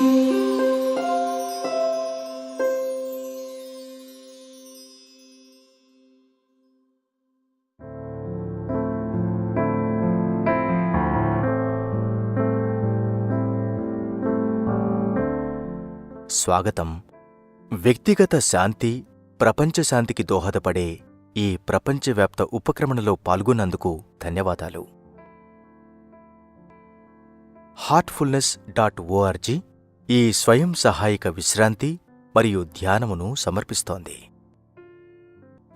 స్వాగతం. వ్యక్తిగత శాంతి ప్రపంచ శాంతికి దోహదపడే ఈ ప్రపంచవ్యాప్త ఉపక్రమణలో పాల్గొన్నందుకు ధన్యవాదాలు. హార్ట్ఫుల్నెస్ డాట్ ఓఆర్జీ ఈ స్వయం సహాయక విశ్రాంతి మరియు ధ్యానమును సమర్పిస్తోంది.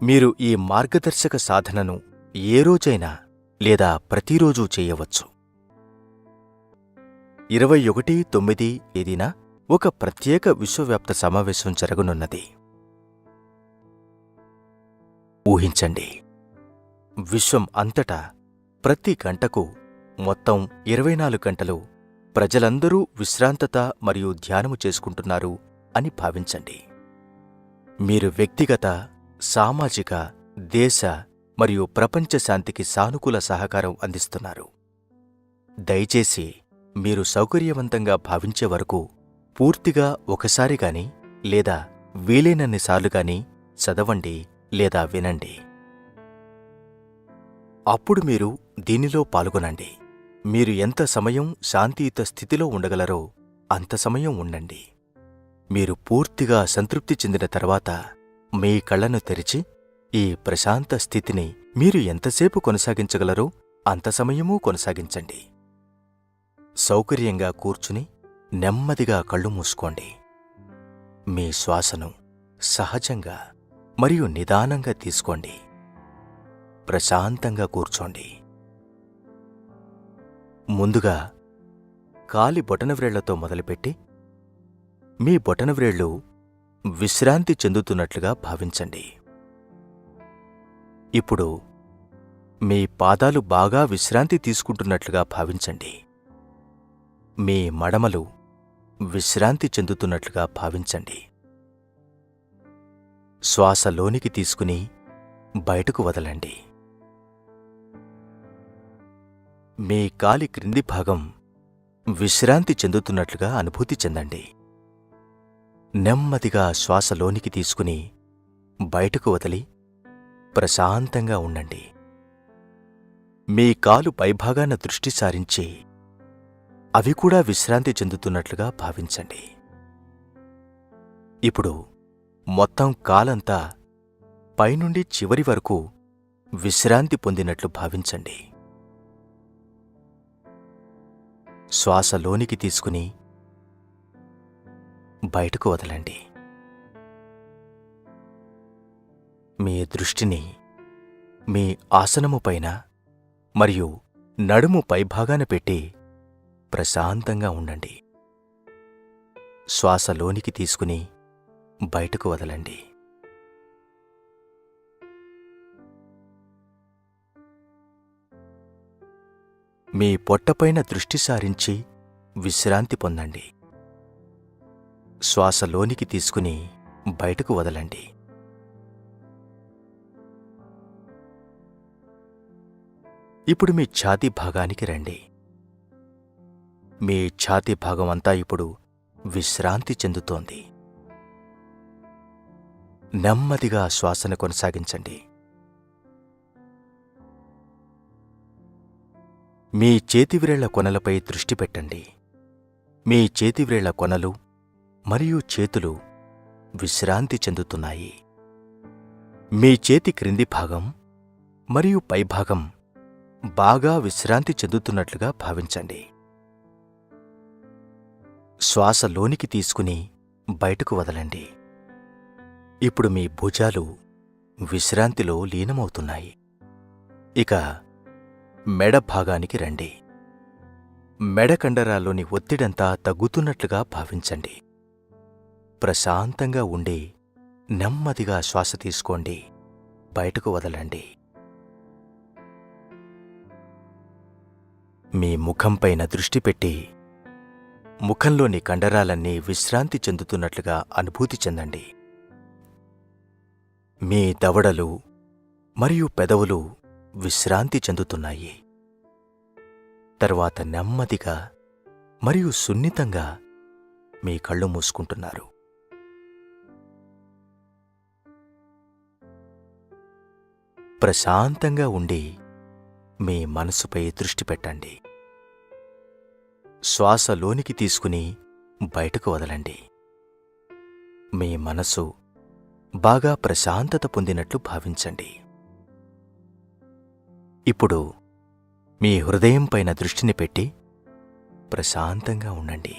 మీరు ఈ మార్గదర్శక సాధనను ఏ రోజైనా లేదా ప్రతిరోజూ చేయవచ్చు. ఇరవై ఒకటి తొమ్మిది తేదీన ఒక ప్రత్యేక విశ్వవ్యాప్త సమావేశం జరగనున్నది. ఊహించండి. విశ్వం అంతటా ప్రతి గంటకు మొత్తం ఇరవై నాలుగు గంటలు ప్రజలందరూ విశ్రాంతత మరియు ధ్యానము చేసుకుంటున్నారు అని భావించండి. మీరు వ్యక్తిగత సామాజిక దేశ మరియు ప్రపంచ శాంతికి సానుకూల సహకారం అందిస్తున్నారు. దయచేసి మీరు సౌకర్యవంతంగా భావించే వరకు పూర్తిగా ఒకసారి గాని లేదా వీలైనన్నిసార్లు గాని చదవండి లేదా వినండి. అప్పుడు మీరు దీనిలో పాల్గొనండి. మీరు ఎంత సమయం శాంతియుత స్థితిలో ఉండగలరో అంత సమయం ఉండండి. మీరు పూర్తిగా సంతృప్తి చెందిన తర్వాత మీ కళ్ళను తెరిచి ఈ ప్రశాంత స్థితిని మీరు ఎంతసేపు కొనసాగించగలరో అంత సమయమూ కొనసాగించండి. సౌకర్యంగా కూర్చుని నెమ్మదిగా కళ్ళు మూసుకోండి. మీ శ్వాసను సహజంగా మరియు నిదానంగా తీసుకోండి. ప్రశాంతంగా కూర్చోండి. ముందుగా కాలి బొటనవ్రేళ్ళతో మొదలుపెట్టి మీ బొటనవ్రేళ్ళు విశ్రాంతి చెందుతున్నట్లుగా భావించండి. ఇప్పుడు మీ పాదాలు బాగా విశ్రాంతి తీసుకుంటున్నట్లుగా భావించండి. మీ మడమలు విశ్రాంతి చెందుతున్నట్లుగా భావించండి. శ్వాస లోనికి తీసుకుని బయటకు వదలండి. మీ కాలి క్రింది భాగం విశ్రాంతి చెందుతున్నట్లుగా అనుభూతి చెందండి. నెమ్మదిగా శ్వాస లోనికి తీసుకుని బయటకు వదిలి ప్రశాంతంగా ఉండండి. మీ కాలు పైభాగాన దృష్టి సారించి అవి కూడా విశ్రాంతి చెందుతున్నట్లుగా భావించండి. ఇప్పుడు మొత్తం కాలంతా పైనుండి చివరి వరకు విశ్రాంతి పొందినట్లు భావించండి. శ్వాస లోనికి తీసుకుని బయటకు వదలండి. మీ దృష్టిని మీ ఆసనము పైన మరియు నడుము పైభాగాన పెట్టి ప్రశాంతంగా ఉండండి. శ్వాస లోనికి తీసుకుని బయటకు వదలండి. మీ పొట్టపైన దృష్టి సారించి విశ్రాంతి పొందండి. శ్వాస లోనికి తీసుకుని బయటకు వదలండి. ఇప్పుడు మీ ఛాతీ భాగానికి రండి. మీ ఛాతీ భాగం అంతా ఇప్పుడు విశ్రాంతి చెందుతోంది. నెమ్మదిగా శ్వాసను కొనసాగించండి. మీ చేతివ్రేళ్ళ కొనలపై దృష్టి పెట్టండి. మీ చేతివ్రేళ్ళ కొనలు మరియు చేతులు విశ్రాంతి చెందుతున్నాయి. మీ చేతి క్రింది భాగం మరియు పైభాగం బాగా విశ్రాంతి చెందుతున్నట్లుగా భావించండి. శ్వాస లోనికి తీసుకుని బయటకు వదలండి. ఇప్పుడు మీ భుజాలు విశ్రాంతిలో లీనమవుతున్నాయి. ఇక మెడ భాగానికి రండి. మెడ కండరాల్లోని ఒత్తిడంతా తగ్గుతున్నట్లుగా భావించండి. ప్రశాంతంగా ఉండి నెమ్మదిగా శ్వాస తీసుకోండి. బయటకు వదలండి. మీ ముఖంపైన దృష్టి పెట్టి ముఖంలోని కండరాలన్నీ విశ్రాంతి చెందుతున్నట్లుగా అనుభూతి చెందండి. మీ దవడలు మరియు పెదవులు విశ్రాంతి చెందుతున్నాయి. తరువాత నెమ్మదిగా మరియు సున్నితంగా మీ కళ్ళు మూసుకుంటున్నారు. ప్రశాంతంగా ఉండి మీ మనసుపై దృష్టి పెట్టండి. శ్వాస లోనికి తీసుకుని బయటకు వదలండి. మీ మనసు బాగా ప్రశాంతత పొందినట్లు భావించండి. ఇప్పుడు మీ హృదయం పైన దృష్టిని పెట్టి ప్రశాంతంగా ఉండండి.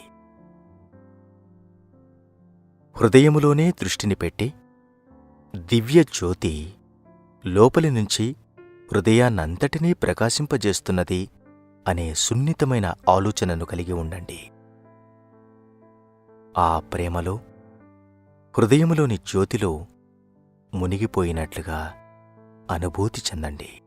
హృదయములోనే దృష్టిని పెట్టి దివ్య జ్యోతి లోపలి నుంచి హృదయాన్నంతటినీ ప్రకాశింపజేస్తున్నది అనే సున్నితమైన ఆలోచనను కలిగి ఉండండి. ఆ ప్రేమలో హృదయములోని జ్యోతిలో మునిగిపోయినట్లుగా అనుభూతి చెందండి.